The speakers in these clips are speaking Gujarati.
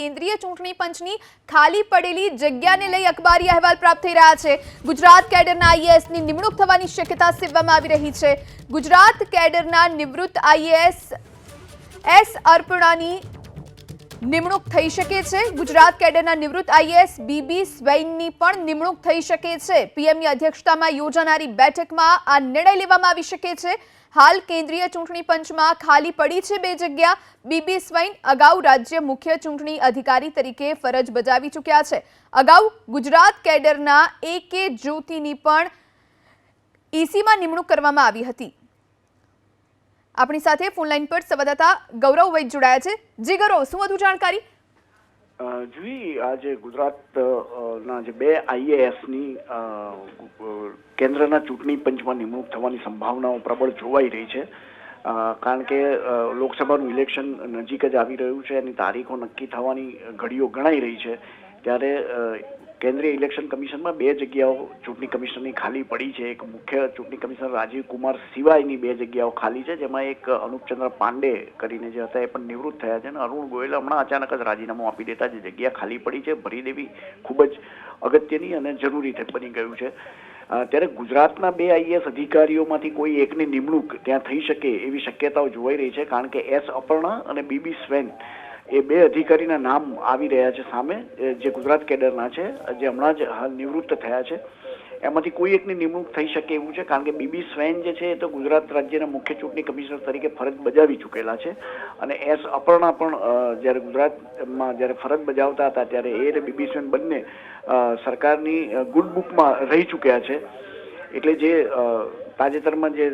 કેન્દ્રીય ચૂંટણી પંચની ખાલી પડેલી જગ્યાને લઈ અખબારી અહેવાલ પ્રાપ્ત થઈ રહ્યા છે. ગુજરાત કેડરના આઈએએસની નિમણૂક થવાની શક્યતા સેવવામાં આવી રહી છે. ગુજરાત કેડરના નિવૃત્ત આઈએએસ એસ અર્પણાની નિમણૂક થઈ શકે છે. ગુજરાત કેડરના નિવૃત્ત આઈએએસ બીબી સ્વૈનની પણ નિમણૂક થઈ શકે છે. પીએમની અધ્યક્ષતામાં યોજાનારી બેઠકમાં આ નિર્ણય લેવામાં આવી શકે છે. હાલ કેન્દ્રીય ચૂંટણી પંચમાં ખાલી પડી છે બે જગ્યા. બીબી સ્વૈન અગાઉ રાજ્ય મુખ્ય ચૂંટણી અધિકારી તરીકે ફરજ બજાવી ચૂક્યા છે. અગાઉ ગુજરાત કેડરના એ કે જ્યોતિની પણ ઈસીમાં નિમણૂક કરવામાં આવી હતી. આપણી સાથે ફોનલાઈન પર સંવાદદાતા ગૌરવ વૈદ જોડાયા છે. જી ગૌરવ, શું વધુ જાણકારી? જુઈ આજે ગુજરાત ના જે બે આઈએએસની કેન્દ્રના ચૂંટણી પંચમાં નિમણૂક થવાની સંભાવનાઓ પ્રબળ જોવાઈ રહી છે. કારણ કે લોકસભાનું ઇલેક્શન નજીક જ આવી રહ્યું છે, એની તારીખો નક્કી થવાની ઘડીઓ ગણાઈ રહી છે. ત્યારે કેન્દ્રીય ઇલેક્શન કમિશનમાં બે જગ્યાઓ ચૂંટણી કમિશનરની ખાલી પડી છે. એક મુખ્ય ચૂંટણી કમિશનર રાજીવ કુમાર સિવાયની બે જગ્યાઓ ખાલી છે, જેમાં એક અનુપચંદ્ર પાંડે કરીને જે હતા એ પણ નિવૃત્ત થયા છે અને અરુણ ગોયલ હમણાં અચાનક જ રાજીનામું આપી દેતા જે જગ્યા ખાલી પડી છે. ભરી દેવી ખૂબ જ અગત્યની અને જરૂરી બની ગયું છે. ત્યારે ગુજરાતના બે આઈએસ અધિકારીઓમાંથી કોઈ એકની નિમણૂક ત્યાં થઈ શકે એવી શક્યતાઓ જોવાઈ રહી છે, કારણ કે એસ અપર્ણા અને બીબી સ્વેન એ બે અધિકારીના નામ આવી રહ્યા છે સામે જે ગુજરાત કેડરના છે, જે હમણાં જ હાલ નિવૃત્ત થયા છે. એમાંથી કોઈ એકની નિમણૂક થઈ શકે એવું છે, કારણ કે બીબી સ્વેન જે છે એ તો ગુજરાત રાજ્યના મુખ્ય ચૂંટણી કમિશનર તરીકે ફરજ બજાવી ચૂકેલા છે. અને એસ અપર્ણા પણ જ્યારે ગુજરાતમાં જ્યારે ફરજ બજાવતા હતા, ત્યારે એ અને બીબી સ્વેન બંને સરકારની ગુડ બુકમાં રહી ચૂક્યા છે. એટલે જે તાજેતરમાં જે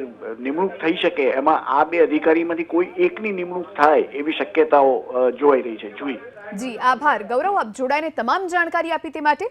નિમણૂક થઈ શકે, એમાં આ બે અધિકારીમાંથી કોઈ એકની નિમણૂક થાય એવી શક્યતાઓ જોવાઈ રહી છે. જોઈ જી, આભાર. ગૌરવ, આપ જોડાઈને તમામ જાણકારી આપી તે માટે